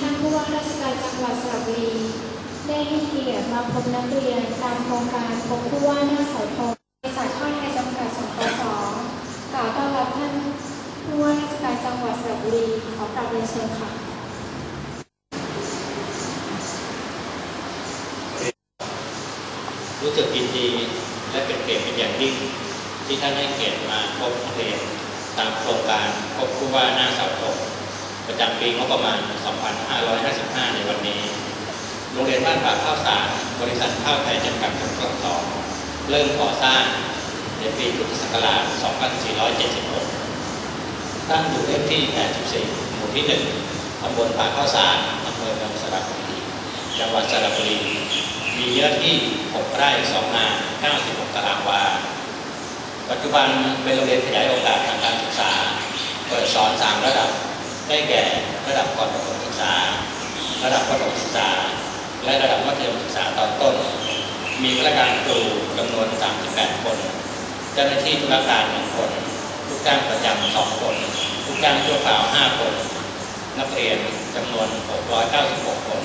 ท่านผู้ว่าราชการจังหวัดสระบุรีได้ให้เกียรติมาพบนักเรียนตามโครงการพบผู้ว่าหน้าเสาธงบริษัทข้าวไทยจำกัดสงเคราะห์สองกล่าวต้อนรับท่านผู้ว่าราชการจังหวัดสระบุรีขอกราบเรียนเชิญค่ะรู้สึกยินดีและเป็นเกียรติเป็นอย่างยิ่งที่ท่านให้เกียรติมาพบนักเรียนตามโครงการพบผู้ว่าหน้าเสา ประจำปีงบประมาณ 2555 ในวันนี้ โรงเรียนบ้านป่าข้าวสาร บริษัทข้าวไทยจำกัดกัดสองเริ่มก่อสร้างในปีพุทธศักราช 2476 ตั้งอยู่เลขที่ 84 หมู่ที่ 1 ตำบลป่าข้าวสารอำเภอเมืองสระบุรี จังหวัดสระบุรี มีเนื้อที่ 6 ไร่ 2 งาน 96 ตารางวา ปัจจุบันเป็นโรงเรียนขยายโอกาสทางการศึกษา เปิดสอน 3 ระดับ ได้แก่ระดับก่อนประถมศึกษา ระดับประถมศึกษา และระดับมัธยมศึกษาตอนต้น มีพนักงานครูจำนวน 38 คน เจ้าหน้าที่ธุรการ1คนลูกจ้างประจำ2คนลูกจ้างชั่วคราว 5 คน นักเรียนจำนวน 696 คน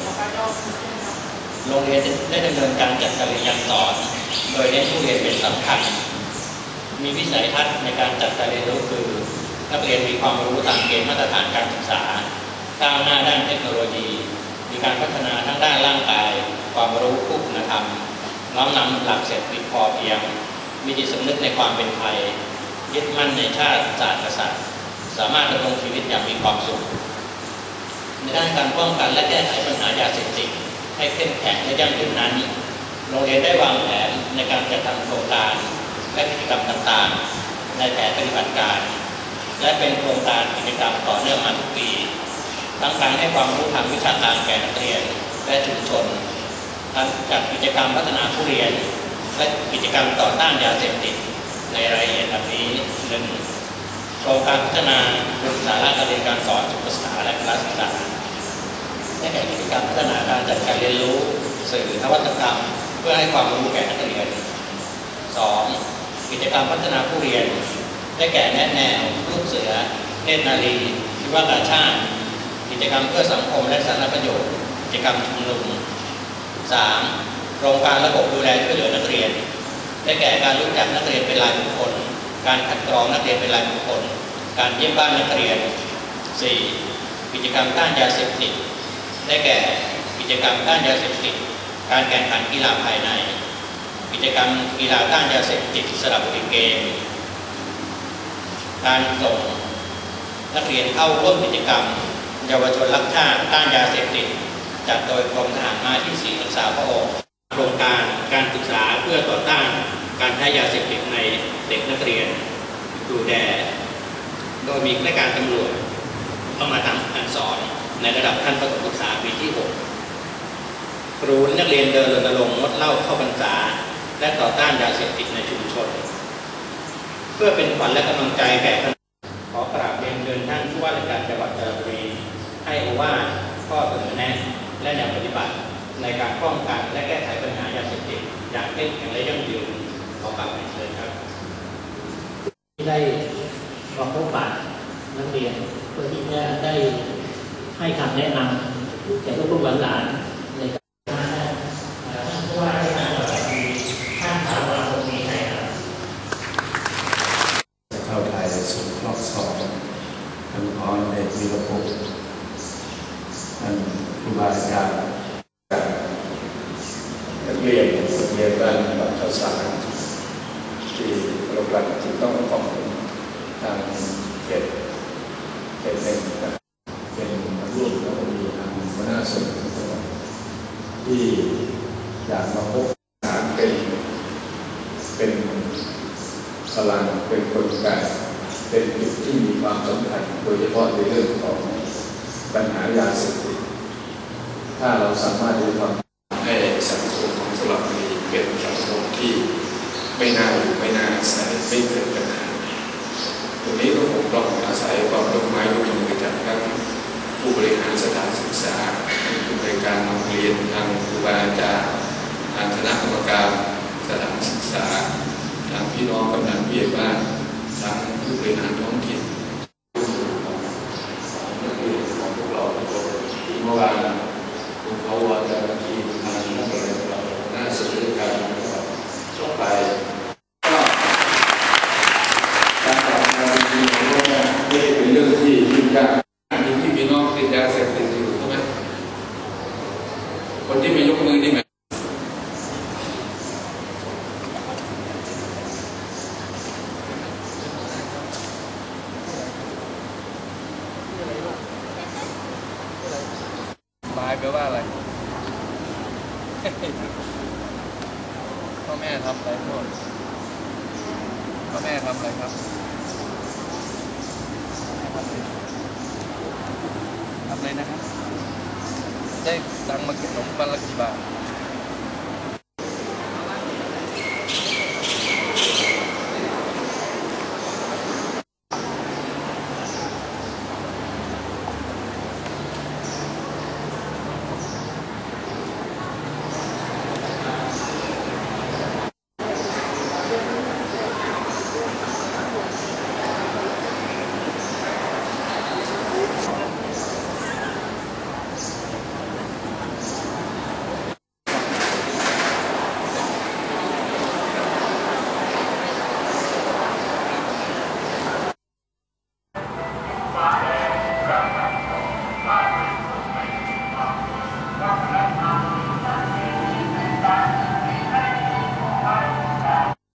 โรงเรียนได้ดำเนินการจัดการเรียนการสอน โดยเน้นผู้เรียนเป็นสำคัญ มีวิสัยทัศน์ในการจัดการเรียนรู้คือ นักเรียนมีความรู้ตามเกณฑ์มาตรฐานการศึกษาก้าวหน้าด้านเทคโนโลยี มีการพัฒนาทั้งด้านร่างกาย ความรู้คู่คุณธรรม น้อมนำหลักเศรษฐกิจพอเพียง มีจิตสำนึกในความเป็นไทย ยึดมั่นในชาติศาสตร์กษัตริย์ สามารถดำรงชีวิตอย่างมีความสุข ในด้านการป้องกันและแก้ไขปัญหายาเสพติดให้เข้มแข็งและยั่งยืนนั้น โรงเรียนได้วางแผนในการจัดทำโครงการและกิจกรรมต่างๆ ในแผนปฏิบัติการ และเป็นโครงการกิจกรรมต่อเนื่องมาทุกปี ทั้งการให้ความรู้ทางวิชาการแก่นักเรียนและชุมชน ทั้งจัดกิจกรรมพัฒนาผู้เรียน และกิจกรรมต่อต้านยาเสพติดในรายละเอียดดังนี้หนึ่งโครงการพัฒนาบุคสาระการเรียนการสอนสุขศึกษาและพละศึกษาได้แก่กิจกรรมพัฒนาการจัดการเรียนรู้สื่อนวัตกรรม เพื่อให้ความรู้แก่นักเรียน 2. กิจกรรมพัฒนาผู้เรียน ได้แก่แนะแนวลูกเสือ เนตรนารีวิวากาชาติ กิจกรรมเพื่อสังคมและสาธารณประโยชน์ กิจกรรมชุมนุม 3. โครงการระบบดูแลช่วยเหลือนักเรียน ได้แก่การรู้จักนักเรียนเป็นรายบุคคล การคัดกรองนักเรียนเป็นรายบุคคล การเยี่ยมบ้านนักเรียน 4. กิจกรรมต้านยาเสพติด ได้แก่กิจกรรมต้านยาเสพติด การแข่งขันกีฬาภายใน กิจกรรมกีฬาต้านยาเสพติดสลับบุรีเกม การส่งนักเรียนเข้าร่วมกิจกรรม เยาวชนรักชาติต้านยาเสพติดจัดโดยกรมทหารมาที่4รักษาพระองค์โครงการการศึกษาเพื่อต่อต้านการใช้ยาเสพติดในเด็กนักเรียนดูแลโดยมีข้าราชการตำรวจเข้ามาทำการสอนในระดับขั้นประถมศึกษาปีที่ 6 ครูนักเรียนเดินรณรงค์งดเหล้าเข้าพรรษา และต่อต้านยาเสพติด พื่อเป็นขวัญและกำลังใจแก่ขอกราบเรียนเชิญท่านผู้ว่าราชการจังหวัดสระบุรีให้อว่าข้อเสนอแนะและแนวปฏิบัติ ในการป้องกันและแก้ไขปัญหายาเสพติดอย่างเข้มแข็งและยั่งยืนขอกราบเรียนเชิญครับได้มาพบปะนักเรียนเพื่อที่จะได้ให้คำแนะนำแก่ลูกๆหลานๆในการท่านผู้ว่าราชการจังหวัดมีท่านถามว่าตรงนี้ให้ครับ เข้าไทย สงเคราะห์สองท่านออนเดชวีรพงศ์ท่านครูบาอาจารย์นักเรียนนักเรียนบ้านบัตรข้าวสารที่โรงเรียนที่ต้องขอบคุณทางเขตเขตหนึ่งเป็นร่วมแล้วก็มีทางหัวหน้าส่วนขที่อยากมาพบสารเป็นเป็นพลังเป็นกลไก เป็นจุดที่มีความสำคัญโดยเฉพาะในเรื่องของปัญหายาเสพติดถ้าเราสามารถที่จะทำให้สังคมของสระบุรีเป็นสังคมที่ไม่น่าอยู่ไม่น่าอาศัยไม่เกิดปัญหาตรงนี้ก็คงต้องอาศัยความร่วมไม้ร่วมมือจากทั้งผู้บริหารสถานศึกษาผู้บริการโรงเรียนทางครูบาอาจารย์ทางคณะกรรมการสถานศึกษาทางพี่น้องกำนันผู้ใหญ่บ้านทาง ผู้บริหารท้องถิ่นของนักเรียนของพวกเราที่เมื่อวานคุณเขาวานจากทีมงานนักเรียนเราหน้าสื่อการจบไปการทำงานที่เราเนี่ยเป็นเรื่องที่ยุ่งยากที่พี่น้องติดยาเสพติดอยู่ใช่ไหมคนที่ไม่ยกมือนี่หมายายแปลว่าอะไร พ่อแม่ทำอะไรพ่อพ่อแม่ทำอะไรครับทำอะไรนะครับ ได้ตังมาเก็บขนมวันละกี่บาท